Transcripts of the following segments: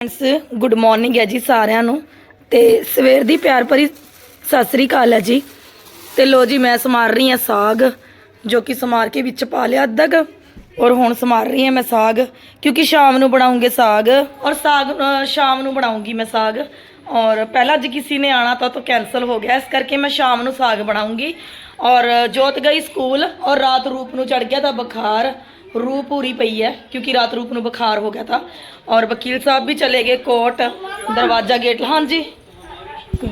Friends good morning ਹੈ ਜੀ ਸਾਰਿਆਂ ਨੂੰ। ਤੇ ਸਵੇਰ ਦੀ ਪਿਆਰ ਭਰੀ ਸਤਿ ਸ੍ਰੀ ਅਕਾਲ ਹੈ ਜੀ। ਤੇ ਲੋ ਜੀ, ਮੈਂ ਸਮਾਰ ਰਹੀ ਹਾਂ ਸਾਗ, ਜੋ ਕਿ ਸਮਾਰ ਕੇ ਵਿੱਚ ਪਾ ਲਿਆ ਅੱਧਾ ਕੁ ਔਰ ਹੁਣ ਸਮਾਰ ਰਹੀ ਹਾਂ ਮੈਂ ਸਾਗ, ਕਿਉਂਕਿ ਸ਼ਾਮ ਨੂੰ ਬਣਾਉਂਗੇ ਸਾਗ, ਔਰ ਸਾਗ ਸ਼ਾਮ ਨੂੰ ਬਣਾਉਂਗੀ ਮੈਂ ਸਾਗ। ਔਰ ਪਹਿਲਾਂ ਅੱਜ ਕਿਸੇ ਨੇ ਆਣਾ ਤਾਂ ਉਹ ਕੈਨਸਲ ਹੋ ਗਿਆ, ਇਸ ਕਰਕੇ ਮੈਂ ਸ਼ਾਮ ਨੂੰ ਸਾਗ ਬਣਾਉਂਗੀ। ਔਰ ਜੋਤ ਗਈ ਸਕੂਲ, ਔਰ ਰਾਤ ਰੂਪ ਨੂੰ ਚੜ ਗਿਆ ਤਾਂ ਬੁਖਾਰ। ਰੂਪ ਪੂਰੀ ਪਈ ਹੈ, ਕਿਉਂਕਿ ਰਾਤ ਰੂਪ ਨੂੰ ਬੁਖਾਰ ਹੋ ਗਿਆ ਤਾਂ। ਔਰ ਵਕੀਲ ਸਾਹਿਬ ਵੀ ਚਲੇ ਗਏ ਕੋਰਟ, ਦਰਵਾਜ਼ਾ ਗੇਟ ਹਾਂਜੀ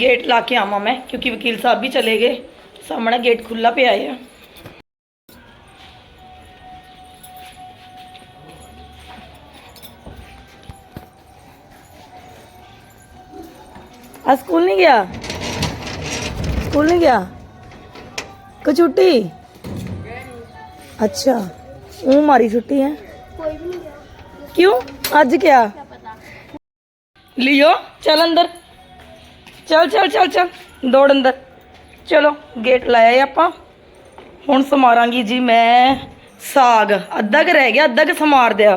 ਗੇਟ ਲਾ ਕੇ ਆਵਾਂ ਮੈਂ, ਕਿਉਂਕਿ ਵਕੀਲ ਸਾਹਿਬ ਵੀ ਚਲੇ ਗਏ। ਸਾਹਮਣਾ ਗੇਟ ਖੁੱਲਾ ਪਿਆ ਹੈ। ਆ ਸਕੂਲ ਨਹੀਂ ਗਿਆ? ਸਕੂਲ ਨਹੀਂ ਗਿਆ? ਕੋ ਛੁੱਟੀ ਅੱਛਾ। ਉਹ ਮਾਰੀ ਛੁੱਟੀ ਹੈ ਕਿਉਂ? ਅੱਜ ਕਿਆ? ਲਿਓ, ਚਲ ਅੰਦਰ। ਚੱਲ, ਚਲ ਚੱਲ, ਚਲ। ਦੌੜ ਅੰਦਰ। ਚਲੋ, ਗੇਟ ਲਾਇਆ ਆਪਾਂ। ਹੁਣ ਸਮਾਰਾਂਗੀ ਜੀ ਮੈਂ ਸਾਗ। ਅੱਧਾ ਕ ਗਿਆ, ਅੱਧਾ ਕ ਸਮਾਰ ਦਿਆ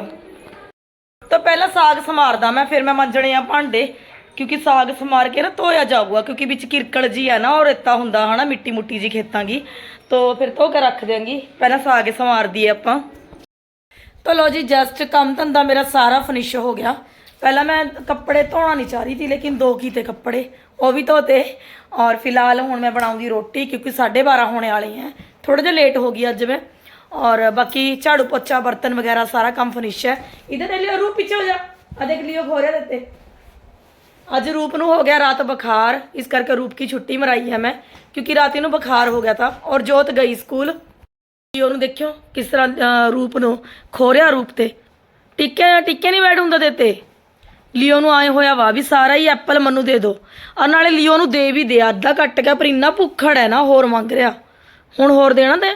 ਤਾਂ ਪਹਿਲਾਂ ਸਾਗ ਸਮਾਰਦਾ ਮੈਂ, ਫਿਰ ਮੈਂ ਮੰਜਣੇ ਆ ਭਾਂਡੇ। ਕਿਉਂਕਿ ਸਾਗ ਸਮਾਰ ਕੇ ਨਾ ਧੋਇਆ ਜਾਊਗਾ, ਕਿਉਂਕਿ ਵਿੱਚ ਕਿਰਕਲ ਜੀ ਆ ਨਾ ਔਰ ਰੇਤਾ ਹੁੰਦਾ ਹਨਾ ਮਿੱਟੀ ਮੁੱਟੀ ਜੀ ਖੇਤਾਂ ਦੀ। ਤੋ ਫਿਰ ਧੋ ਕੇ ਰੱਖ ਦਿਆਂਗੀ। ਪਹਿਲਾਂ ਸਾਗ ਸਮਾਰਦੀ ਆਪਾਂ। ਤਾਂ ਲੋ ਜੀ ਜਸਟ ਕੰਮ ਧੰਦਾ ਮੇਰਾ ਸਾਰਾ ਫਿਨਿਸ਼ ਹੋ ਗਿਆ। ਪਹਿਲਾਂ ਮੈਂ ਕੱਪੜੇ ਧੋਣਾ ਨਹੀਂ ਚਾਹ ਰਹੀ ਸੀ, ਲੇਕਿਨ ਦੋ ਕੀਤੇ ਕੱਪੜੇ, ਉਹ ਵੀ ਧੋਤੇ। ਔਰ ਫਿਲਹਾਲ ਹੁਣ ਮੈਂ ਬਣਾਉਂਗੀ ਰੋਟੀ, ਕਿਉਂਕਿ 12:30 ਹੋਣੇ ਵਾਲੇ ਹੈ ਥੋੜਾ ਜਿਹਾ ਲੇਟ ਹੋ ਗਈ ਅੱਜ ਮੈਂ। ਔਰ ਬਾਕੀ ਝਾੜੂ ਪੋਚਾ, ਬਰਤਨ ਵਗੈਰਾ ਸਾਰਾ ਕੰਮ ਫਿਨਿਸ਼ ਹੈ। ਇਧਰ ਲੈ ਲਿਓ ਰੂ ਪਿੱਛੇ ਹੋ ਜਾ। ਆ ਦੇਖ ਲਿਓ ਘੋਰੇ ਦਿੱਤੇ ਅੱਜ ਰੂਪ ਨੂੰ ਹੋ ਗਿਆ ਰਾਤ ਬੁਖਾਰ। ਇਸ ਕਰਕੇ ਰੂਪ ਕੀ ਛੁੱਟੀ ਮਰਾਈ ਹੈ ਮੈਂ, ਕਿਉਂਕਿ ਰਾਤ ਇਹਨੂੰ ਬੁਖਾਰ ਹੋ ਗਿਆ ਤਾਂ। ਔਰ ਜੋਤ ਗਈ ਸਕੂਲ। ਲਿਓ ਨੂੰ ਦੇਖਿਓ ਕਿਸ ਤਰ੍ਹਾਂ ਰੂਪ ਨੂੰ ਖੋਰਿਆ ਰੂਪ ਤੇ। ਟਿੱਕੇ ਟਿੱਕੇ ਨਹੀਂ ਬੈਠ ਹੁੰਦਾ ਤੇ ਲਿਓ ਨੂੰ ਆਏ ਹੋਇਆ ਵਾ ਵੀ ਸਾਰਾ ਹੀ ਐਪਲ ਮੈਨੂੰ ਦੇ ਦਿਓ ਔਰ ਨਾਲੇ ਲਿਓ ਨੂੰ ਦੇ ਵੀ ਦੇ ਅੱਧਾ ਕੱਟ ਗਿਆ ਪਰ ਇੰਨਾ ਭੁੱਖੜ ਹੈ ਨਾ ਹੋਰ ਮੰਗ ਰਿਹਾ। ਹੁਣ ਹੋਰ ਦੇਣਾ ਤੇ?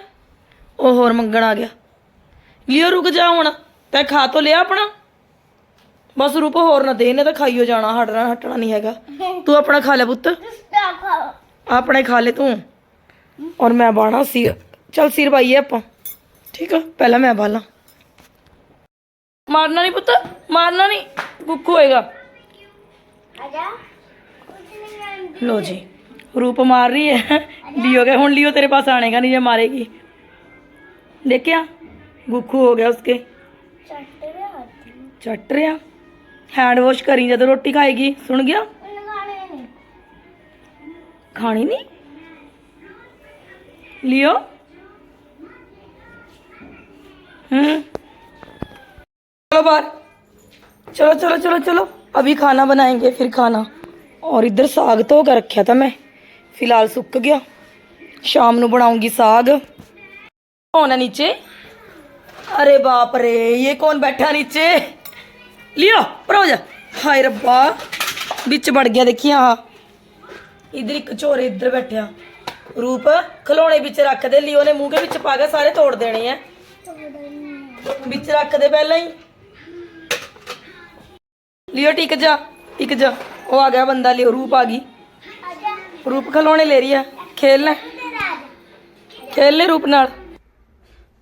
ਉਹ ਹੋਰ ਮੰਗਣ ਆ ਗਿਆ। ਲਿਓ ਰੁਕ ਜਾ ਹੁਣ ਤੈ ਖਾ ਤੋਂ ਲਿਆ ਆਪਣਾ। ਬਸ ਰੂਪ ਹੋਰ ਨਾ ਦੇ ਇਹਨੇ ਤਾਂ ਖਾਈਓ ਜਾਣਾ ਹਟਣਾ ਹਟਣਾ ਨਹੀਂ ਹੈਗਾ। ਤੂੰ ਆਪਣਾ ਖਾ ਲੈ ਪੁੱਤ। ਆਪਣੇ ਖਾ ਲੈ ਤੂੰ। ਔਰ ਮੈਂ ਬਾਣਾ ਸਿਰ ਚਲ ਸਿਰ ਪਾਈਏ ਆਪਾਂ ਠੀਕ ਆ ਪਹਿਲਾਂ ਮੈਂ ਬਾਲਾਂ ਮਾਰਨਾ ਨਹੀਂ ਪੁੱਤ ਮਾਰਨਾ ਨਹੀਂ ਗੁੱਕੂ ਹੋਏਗਾ लो जी रूप मार रही है लियो गया ਹੁਣ लियो तेरे पास आने का नहीं ये मारेगी देखिया ਗੁੱਖੂ ਹੋ ਗਿਆ ਉਸਕੇ ਚੱਟ ਰਿਹਾ ਹੈਂਡ ਵਾਸ਼ ਕਰੀ ਜਦੋਂ ਰੋਟੀ ਖਾਏਗੀ ਸੁਣ ਗਿਆ ਖਾਣੀ ਨਹੀਂ लियो हम्म चलो बार चलो चलो चलो चलो। अभी खाना बनाएँगे, फिर खाना। और इधर साग तो कर रखा था मैं। फ़िलहाल सुक गया। शाम को बनाऊँगी साग। कौन है नीचे? अरे बाप रे, ये कौन बैठा नीचे? लियो पर जा। हाय रब्बा, बिच बढ़ गया देखिए हाँ इधर एक चोरे इधर बैठा। रूप, खिलौने बिच रख दे लियो ने मुँह के बिच पाकर सारे तोड़ देने हैं। ਵਿੱਚ ਰੱਖ ਦੇ ਪਹਿਲਾਂ ਹੀ। ਲਿਓ ਟਿਕ ਜਾ ਟਿਕ ਜਾ। ਉਹ ਆ ਗਿਆ ਬੰਦਾ, ਲਿਓ, ਰੂਪ ਆ ਗਈ। ਰੂਪ ਖਲੋਣੇ ਲੈ ਰਹੀ ਹੈ ਖੇਲ ਲੈ। ਖੇਲ ਲੈ ਰੂਪ ਨਾਲ।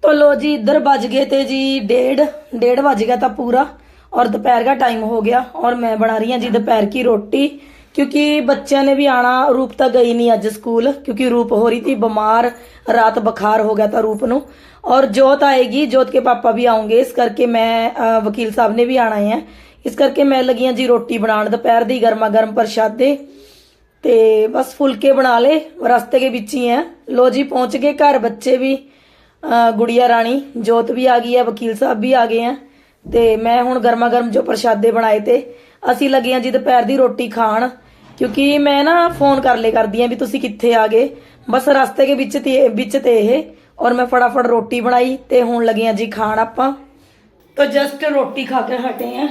ਤੋ ਲੋ ਜੀ, ਇੱਧਰ ਵੱਜ ਗਏ ਤੇ ਜੀ ਡੇਢ। ਡੇਢ ਵੱਜ ਗਿਆ ਤਾਂ ਪੂਰਾ। ਔਰ ਦੁਪਹਿਰ ਦਾ ਟਾਈਮ ਹੋ ਗਿਆ। ਔਰ ਮੈਂ ਬਣਾ ਰਹੀ ਹਾਂ ਜੀ ਦੁਪਹਿਰ ਕੀ ਰੋਟੀ। ਕਿਉਂਕਿ ਬੱਚਿਆਂ ਨੇ ਵੀ ਆਣਾ, ਰੂਪ ਤਾਂ ਗਈ ਨਹੀਂ ਅੱਜ ਸਕੂਲ, ਕਿਉਂਕਿ ਰੂਪ ਹੋ ਰਹੀ ਸੀ, ਬਿਮਾਰ, ਰਾਤ ਬੁਖਾਰ ਹੋ ਗਿਆ ਤਾਂ ਰੂਪ ਨੂੰ। ਔਰ ਜੋਤ ਆਏਗੀ, ਜੋਤ ਕੇ ਪਾਪਾ ਵੀ ਆਉਂਗੇ ਇਸ ਕਰਕੇ ਮੈਂ ਵਕੀਲ ਸਾਹਿਬ ਨੇ ਵੀ ਆਣਾ ਹੈ ਇਸ ਕਰਕੇ ਮੈਂ ਲੱਗੀਆਂ ਜੀ ਰੋਟੀ ਬਣਾਉਣ, ਦੁਪਹਿਰ ਦੀ ਗਰਮਾ ਗਰਮ ਪ੍ਰਸ਼ਾਦੇ। ਤੇ ਬਸ ਫੁਲਕੇ ਬਣਾ ਲੇ ਰਸਤੇ ਦੇ ਵਿੱਚ ਹੀ ਆ। ਲੋ ਜੀ, ਪਹੁੰਚ ਗਏ ਘਰ ਬੱਚੇ ਵੀ ਗੁੜੀਆ ਰਾਣੀ, ਜੋਤ ਵੀ ਆ ਗਈ ਹੈ ਵਕੀਲ ਸਾਹਿਬ ਵੀ ਆ ਗਏ ਆ। ਤੇ ਮੈਂ ਹੁਣ ਗਰਮਾ ਗਰਮ ਜੋ ਪ੍ਰਸ਼ਾਦੇ ਬਣਾਏ ਤੇ ਅਸੀਂ ਲੱਗੇ ਆ ਜੀ ਦੁਪਹਿਰ ਦੀ ਰੋਟੀ ਖਾਣ, ਕਿਉਂਕਿ ਮੈਂ ਨਾ ਫੋਨ ਕਰ ਲੇ ਕਰਦੀ ਆ ਵੀ ਤੁਸੀਂ ਕਿੱਥੇ ਆ ਗਏ। ਬਸ ਰਸਤੇ ਦੇ ਵਿੱਚ ਤੇ ਵਿੱਚ ਤੇ ਇਹ, ਔਰ ਮੈਂ ਫਟਾਫਟ ਰੋਟੀ ਬਣਾਈ ਤੇ ਹੁਣ ਲੱਗੇ ਆ ਜੀ ਖਾਣ ਆਪਾਂ। ਤਾਂ ਜਸਟ ਰੋਟੀ ਖਾ ਕੇ ਹਟੇ ਆ,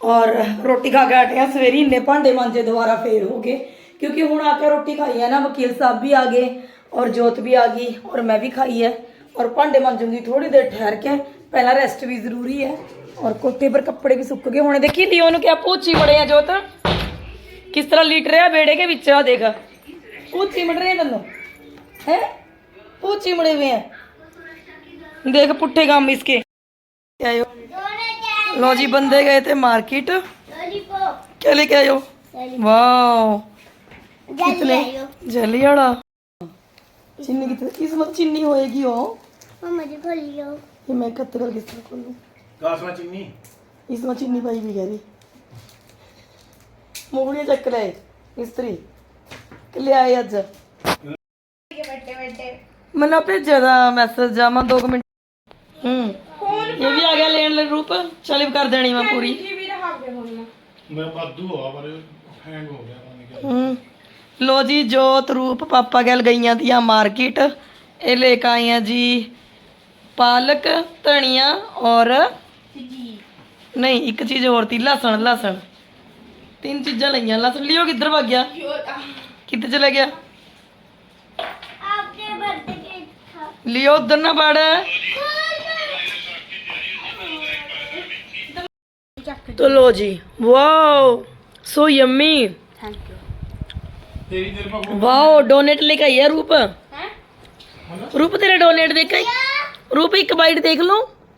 ਔਰ ਰੋਟੀ ਖਾ ਕੇ ਹਟੇ ਆ। ਸਵੇਰੀ ਇੰਨੇ ਭਾਂਡੇ ਮਾਂਜੇ ਦੁਬਾਰਾ ਫੇਰ ਹੋ ਗਏ, ਕਿਉਂਕਿ ਹੁਣ ਆ ਕੇ ਰੋਟੀ ਖਾਈ ਆ ਨਾ, ਵਕੀਲ ਸਾਹਿਬ ਵੀ ਆ ਗਏ, ਔਰ ਜੋਤ ਵੀ ਆ ਗਈ, ਔਰ ਮੈਂ ਵੀ ਖਾਈ ਹੈ ਔਰ ਭਾਂਡੇ ਮਾਂਜੂਗੀ ਥੋੜੀ ਦੇਰ ਠਹਿਰ ਕੇ, ਪਹਿਲਾਂ ਰੈਸਟ ਵੀ ਜ਼ਰੂਰੀ ਹੈ। और कोठे पर कपड़े भी सूख गए होने देखी लियो क्या पोछी बड़े हैं जोत किस तरह लीट रहे बेड़े के बिच देख पोछी मट रहे हैं दोनों है पोछी मड़े हुए हैं देख पुट्ठे काम इसके आयो लो जी बंदे गए थे मार्केट क्या लेके आयो वाह कितने जली वाला चिन्नी कितने किस्मत चिन्नी होएगी हो मम्मा जी खोल लियो ये मैं कत्तकल किस तरह खोलूं ਕਾਸਮਾ ਚੀਨੀ इसमें चीनी पाई भी कह रही मूंगफली चक रहे मिस्त्री कि ले आए अज मैंने भेजा था मैसेज जामा दो मिनट हम्म ये भी आ गया लेन ले रूप चल कर देनी मैं पूरी ਮੈਂ ਬਾਦੂ ਹੋਆ ਪਰ ਹੈਂਗ ਹੋ ਗਿਆ ਪਤਾ ਨਹੀਂ ਕਿਆ ਹਮ ਲੋ ਜੀ ਜੋਤ ਰੂਪ ਪਾਪਾ ਗੈਲ ਗਈਆਂ ਦੀਆਂ ਮਾਰਕੀਟ ਇਹ ਲੈ ਕੇ ਆਈਆਂ ਜੀ ਪਾਲਕ ਧਨੀਆ ਔਰ ਜੀ। ਨਹੀਂ ਇੱਕ ਚੀਜ਼ ਹੋਰ ਤੀ ਲਸਣ ਲਸਣ। ਤਿੰਨ ਚੀਜ਼ਾਂ ਲਈਆਂ ਲਸਣ ਲਿਓ ਕਿੱਧਰ ਭੱਗ ਗਿਆ? ਕਿੱਥੇ ਚਲਾ ਗਿਆ? ਆਪਕੇ ਬਰਤ ਲਿਓ ਉਧਰ ਨਾ ਤੋ ਲੋ ਜੀ wow so yummy thank wow donate ਲੈ ਕੇ ਆਈ ਹੈ ਰੂਪ। ਰੂਪ ਤੇਰੇ ਡੋਨੇਟ ਦੇਖ। ਰੂਪ ਇੱਕ ਬਾਈਟ ਦੇਖ ਲਓ।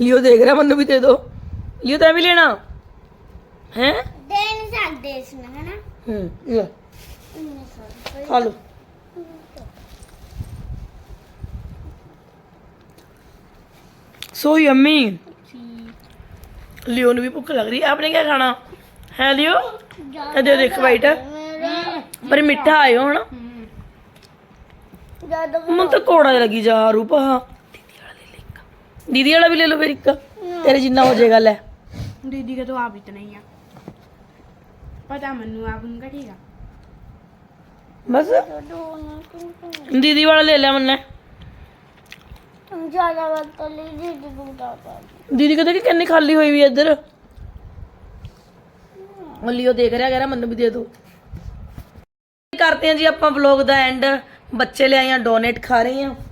ਲਿਓ ਦੇਖ ਰਿਹਾ ਮੈਨੂੰ ਵੀ ਦੇ ਦੋ। ਲਿਓ ਤਾਂ ਵੀ ਲੈਣਾ। ਹੈ? ਦੇ ਨਹੀਂ ਸਕਦੇ ਇਸ ਨੂੰ ਹਨਾ? ਹੂੰ ਸੋ ਯਮੀ ਲਿਓ। ਨੂੰ ਵੀ ਭੁੱਖ ਲੱਗ ਰਹੀ। ਹੈ। ਆਪਨੇ ਕੀ ਖਾਣਾ? ਹੈ ਲਿਓ? ਇਹ ਦੇ ਦੇਖ ਵਾਈਟ ਪਰ ਮਿੱਠਾ ਆਇਓ ਹਨਾ? ਜਦੋਂ ਮੈਨੂੰ ਤਾਂ ਕੋੜਾ ਲੱਗੀ ਜਾ ਰੂਪਾ कोड़ा लगी जा रूप हाँ दीदी वाला भी ले लो फिर एक तेरे जिन्ना हो जाएगा ले दीदी का तो आप इतना ही है पता मनु आप उनका ठीक है बस दोनों दीदी वाला ले लिया मैंने ज्यादा वक्त तो ले दीदी को बताता ਦੀਦੀ ਕਹਿੰਦੇ ਕਿ ਕਿੰਨੀ ਖਾਲੀ ਹੋਈ ਵੀ ਇੱਧਰ ਉਹ ਲਿਓ ਦੇਖ ਰਿਹਾ ਕਹਿ ਰਿਹਾ ਮੈਨੂੰ ਵੀ ਦੇ ਦਿਓ करते हैं जी ਆਪਾਂ ਵਲੌਗ ਦਾ ਐਂਡ ਬੱਚੇ ਲੈ ਆਏ डोनेट खा रहे हैं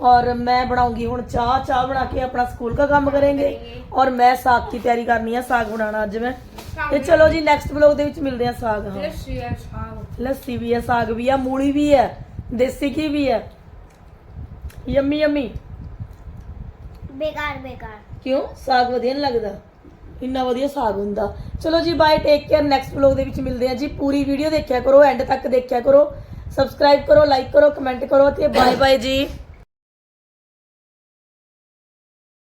और मैं बनाऊंगी ਹੁਣ ਚਾਹ ਚਾਹ ਬਣਾ ਕੇ ਆਪਣਾ ਸਕੂਲ का ਕੰਮ करेंगे और मैं साग की तैयारी करनी है साग बनाना ਅੱਜ ਮੈਂ ਤੇ ਚਲੋ ਜੀ ਨੈਕਸਟ ਵਲੌਗ ਦੇ ਵਿੱਚ ਮਿਲਦੇ ਹਾਂ ਸਾਗ ਹਾਂ ਲੱਸੀ ਵੀ ਹੈ ਸਾਗ ਵੀ ਹੈ ਮੂਲੀ ਵੀ ਹੈ ਦੇਸੀ ਘੀ ਵੀ ਹੈ ਯੰਮੀ ਯੰਮੀ बेकार बेकार ਕਿਉਂ ਸਾਗ ਵਧੀਆ ਨਹੀਂ ਲੱਗਦਾ ਇੰਨਾ ਵਧੀਆ ਸਾਗ ਹੁੰਦਾ ਚਲੋ ਜੀ bye take care next vlog ਦੇ ਵਿੱਚ ਮਿਲਦੇ ਹਾਂ ਜੀ ਪੂਰੀ ਵੀਡੀਓ ਦੇਖਿਆ ਕਰੋ ਐਂਡ ਤੱਕ ਦੇਖਿਆ ਕਰੋ ਸਬਸਕ੍ਰਾਈਬ ਕਰੋ ਲਾਈਕ ਕਰੋ ਕਮੈਂਟ ਕਰੋ ਤੇ ਬਾਏ ਬਾਏ ਜੀ